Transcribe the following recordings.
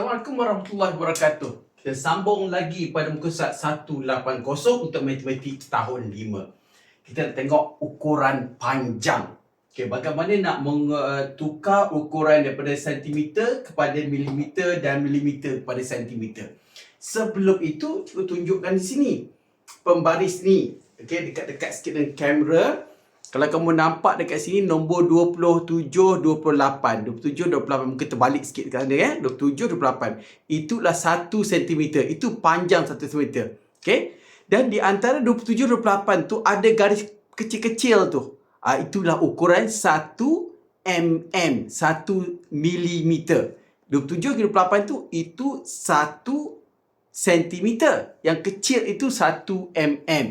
Assalamualaikum warahmatullahi wabarakatuh. Kita sambung lagi pada muka surat 180 untuk matematik tahun 5. Kita tengok ukuran panjang. Okay, bagaimana nak mentukar ukuran daripada sentimeter kepada milimeter dan milimeter kepada sentimeter. Sebelum itu, cuba tunjukkan di sini. Pembaris ni. Okay, dekat-dekat sikit dengan kamera. Kalau kamu nampak dekat sini nombor 27, 28. 27, 28. Mungkin terbalik sikit dekat sana ya. 27, 28. Itulah 1 cm. Itu panjang 1 cm. Okay. Dan di antara 27, 28 tu ada garis kecil-kecil tu. Ah itulah ukuran 1 mm. 1 mm. 27 ke 28 tu itu 1 cm. Yang kecil itu 1 mm.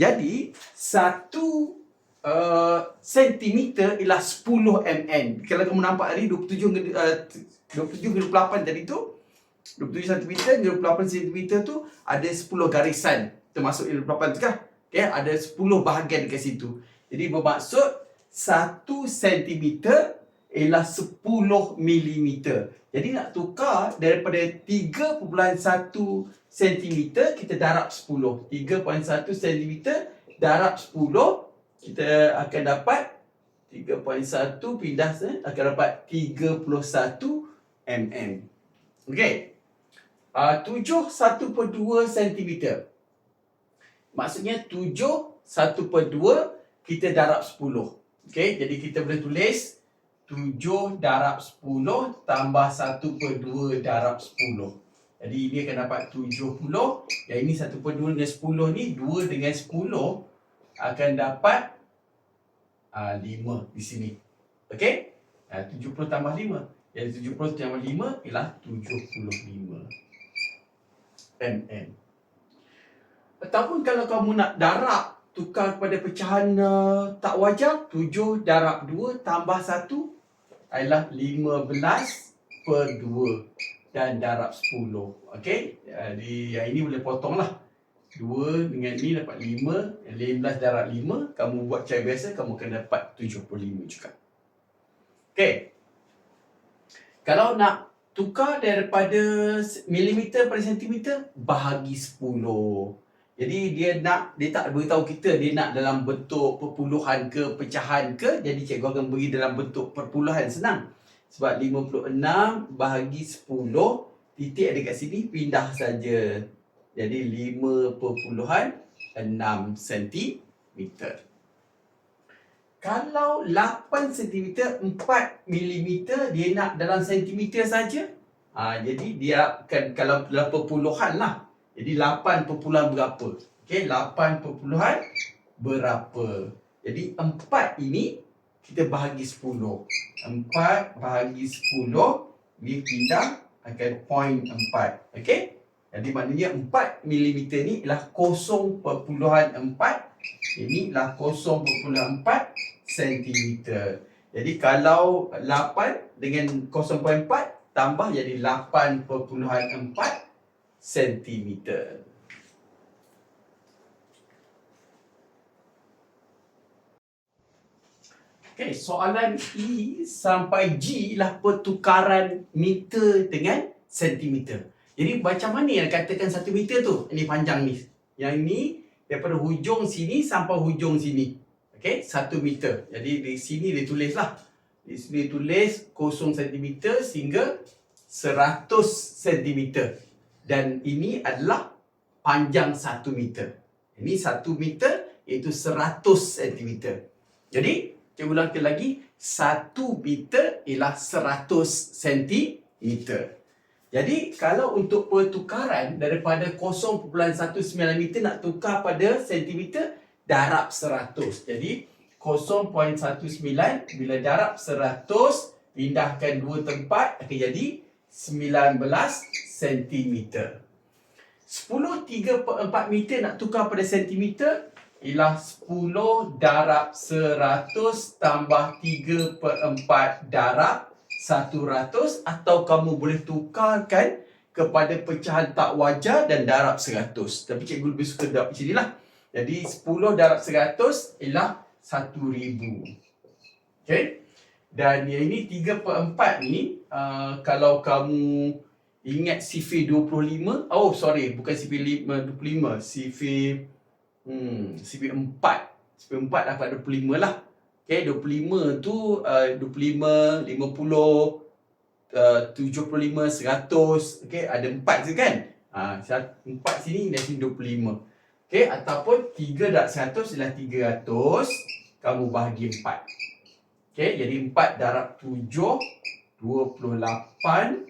Jadi 1 uh, sentimeter ialah 10 mm. Kalau kamu nampak tadi 27 ke uh, 27 ke 28 tadi tu 27 cm ke 28 cm tu ada 10 garisan termasuk 28 tu kah? Okay, ada 10 bahagian dekat situ. Jadi bermaksud 1 cm ialah 10 mm. Jadi nak tukar daripada 3.1 cm kita darab 10. 3.1 cm darab 10 kita akan dapat 3.1 pindah eh, akan dapat 31 mm. Okey. Uh, 7 1 per 2 cm. Maksudnya 7 1 per 2 kita darab 10. Okey, jadi kita boleh tulis 7 darab 10 tambah 1 per 2 darab 10. Jadi ini akan dapat 70. Yang ini 1 per 2 dengan 10 ni 2 dengan 10 akan dapat uh, 5 di sini. Okey? Uh, 70 tambah 5. Jadi 70 tambah 5 ialah 75 mm. Ataupun kalau kamu nak darab tukar kepada pecahan uh, tak wajar 7 darab 2 tambah 1 adalah 15 per 2 dan darab 10. Okey? Jadi yang ini boleh potonglah. 2 dengan ni dapat 5 15 darab 5 Kamu buat cara biasa Kamu akan dapat 75 juga. Okay Kalau nak tukar daripada milimeter pada sentimeter Bahagi 10 Jadi dia nak Dia tak beritahu kita Dia nak dalam bentuk perpuluhan ke Pecahan ke Jadi cikgu akan beri dalam bentuk perpuluhan. Senang. Sebab 56 bahagi 10 Titik ada kat sini Pindah saja jadi 5.6 cm. Kalau 8 cm 4 mm dia nak dalam centimeter saja. Ha, jadi dia akan kalau dalam perpuluhan lah. Jadi 8 perpuluhan berapa? Okey, 8 perpuluhan berapa? Jadi 4 ini kita bahagi 10. 4 bahagi 10 ni pindah akan point 4. Okey? Jadi maknanya 4 mm ni ialah 0.4 Ini ialah 0.4 cm Jadi kalau 8 dengan 0.4 Tambah jadi 8.4 cm Okay, soalan E sampai G ialah pertukaran meter dengan sentimeter. Jadi macam mana yang katakan satu meter tu? Ini panjang ni. Yang ini daripada hujung sini sampai hujung sini. Okey, satu meter. Jadi di sini dia tulis lah. Di sini tulis kosong sentimeter sehingga seratus sentimeter. Dan ini adalah panjang satu meter. Ini satu meter iaitu seratus sentimeter. Jadi, cikgu ulang lagi. Satu meter ialah seratus sentimeter. Jadi kalau untuk pertukaran daripada 0.19 meter nak tukar pada sentimeter darab 100. Jadi 0.19 bila darab 100 pindahkan dua tempat akan jadi 19 sentimeter. 10 3 per 4 meter nak tukar pada sentimeter ialah 10 darab 100 tambah 3 per 4 darab 100 atau kamu boleh tukarkan kepada pecahan tak wajar dan darab 100. Tapi cikgu lebih suka darab macam inilah. Jadi 10 darab 100 ialah 1000. Okay. Dan yang ini 3 per 4 ni uh, kalau kamu ingat sifir 25. Oh, sorry. Bukan 5, 25. Sifir, hmm, sifir 4. Sifir 4 dapat 25 lah. Okay, 25 tu uh, 25, 50, uh, 75, 100. Okay, ada 4 je kan? Ha, 4 sini dan sini 25. Okay, ataupun 3 darab 100 ialah 300. Kamu bahagi 4. Okay, jadi 4 darab 7, 28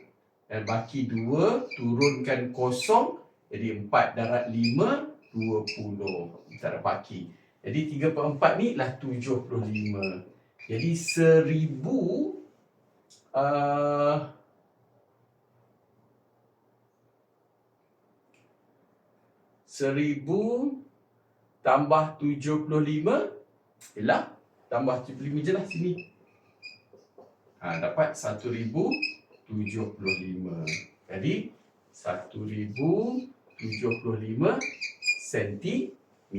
dan baki 2 turunkan kosong jadi 4 darab 5 20 kita ada baki jadi 3 per 4 ni lah 75 jadi 1000 uh, Seribu tambah tujuh puluh lima Ialah tambah tujuh puluh lima je lah sini ha, Dapat satu ribu 75. Jadi 1075 cm.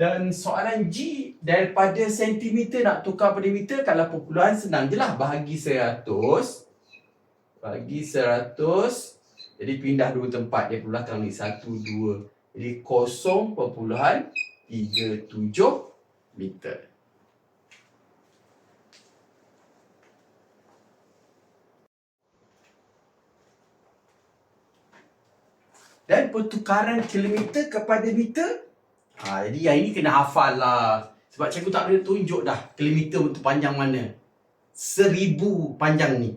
Dan soalan G daripada sentimeter nak tukar pada meter kalau perpuluhan senang je lah. Bahagi 100. Bagi 100. Jadi pindah dua tempat. Dia belakang ni. 1, 2. Jadi 0.37 meter. dan pertukaran kilometer kepada meter. Ha, jadi yang ini kena hafal lah. Sebab cikgu tak boleh tunjuk dah kilometer untuk panjang mana. Seribu panjang ni.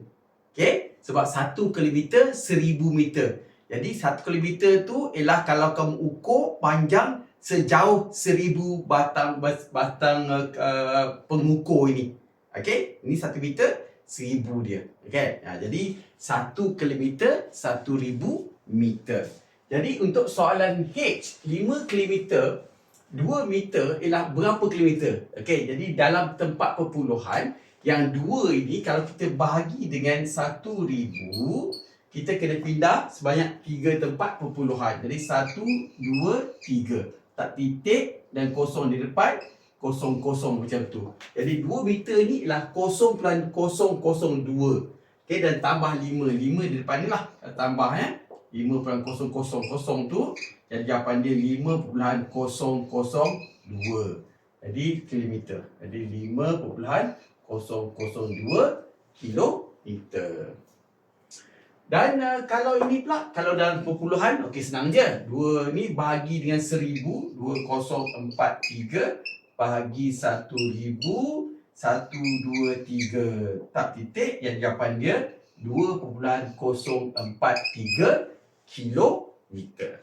Okay? Sebab satu kilometer seribu meter. Jadi satu kilometer tu ialah kalau kamu ukur panjang sejauh seribu batang batang uh, pengukur ini. Okay? Ini satu meter seribu dia. Okay? Ha, jadi satu kilometer satu ribu meter. Jadi untuk soalan H, 5 km, 2 meter ialah berapa kilometer? Okey, jadi dalam tempat perpuluhan, yang dua ini kalau kita bahagi dengan 1000, kita kena pindah sebanyak 3 tempat perpuluhan. Jadi 1, 2, 3. Tak titik dan kosong di depan, kosong-kosong macam tu. Jadi 2 meter ni ialah 0.002. Okey, dan tambah 5. 5 di depan ni lah. Tambah ya. 5.000 tu jadi jawapan dia 5.002 jadi kilometer. Jadi 5.002 kilometer. Dan uh, kalau ini pula kalau dalam perpuluhan okey senang je. Dua ni bahagi dengan 1000 2043 bahagi 1000 123 tak titik yang jawapan dia 2.043 kilometer.